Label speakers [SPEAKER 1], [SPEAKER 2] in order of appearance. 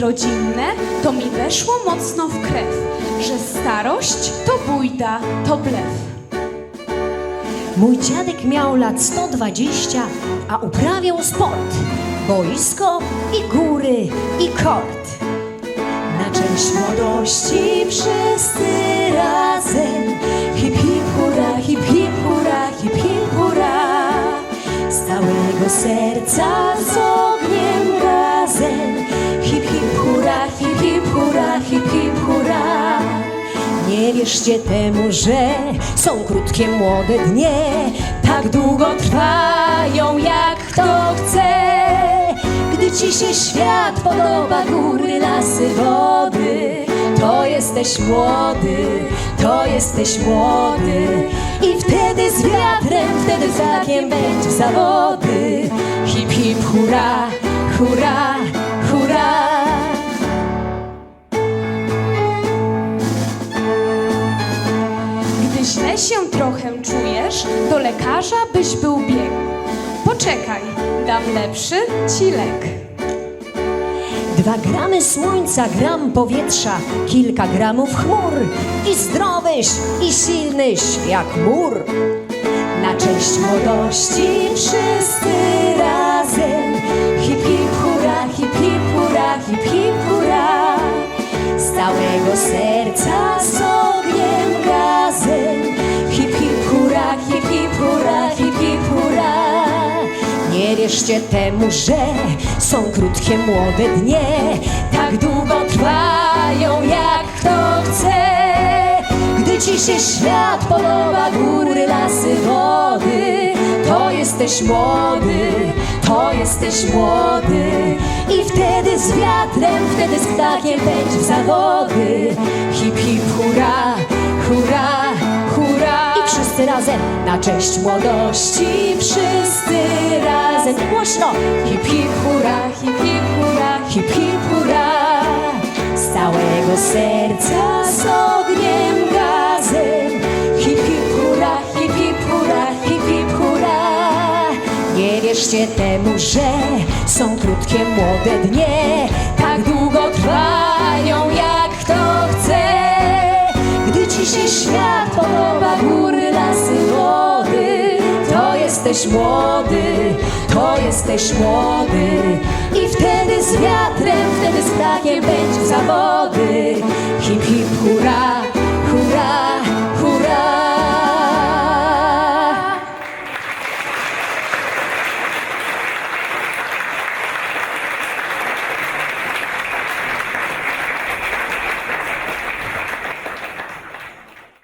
[SPEAKER 1] rodzinne to mi weszło mocno w krew, że starość to bójda, to blef.
[SPEAKER 2] Mój dziadek miał lat 120, a uprawiał sport. Boisko i góry i kort. Na część młodości wszyscy razem. Hip hip hura, hip hip hura, hip hip hura. Z całego serca z Nie temu, że są krótkie młode dnie, tak długo trwają jak kto chce. Gdy ci się świat podoba, góry, lasy, wody, to jesteś młody, to jesteś młody. I wtedy z wiatrem, wtedy z takiem będzie zawody.
[SPEAKER 1] Źle się trochę czujesz, do lekarza byś był biegł. Poczekaj, dam lepszy ci lek.
[SPEAKER 2] Dwa gramy słońca, gram powietrza, kilka gramów chmur i zdrowyś, i silnyś jak mur. Na cześć młodości wszyscy razem. Hip hip hura, hip hip hura, hip hip hura. Z całego serca wierzcie temu, że są krótkie młode dnie, tak długo trwają jak kto chce. Gdy ci się świat podoba, góry, lasy, wody, to jesteś młody, to jesteś młody. I wtedy z wiatrem, wtedy z ptakiem będzie zawody. Hip, hip, hura, hura, hura. I wszyscy razem na cześć młodości, wszyscy razem głośno. Hip, hip, hura,
[SPEAKER 1] Hip, hip, hura,
[SPEAKER 2] hip, hip, hura. Z całego serca z ogniem gazem. Hip, hip, hura, hip, hip, hura, hip, hip, hura. Nie wierzcie temu, że są krótkie młode dnie, tak długo trwają jak kto chce. Gdy ci się świat podoba, góry, lasy, wody, jesteś młody, to jesteś młody. I wtedy z wiatrem, wtedy z ptakiem będzie zawody.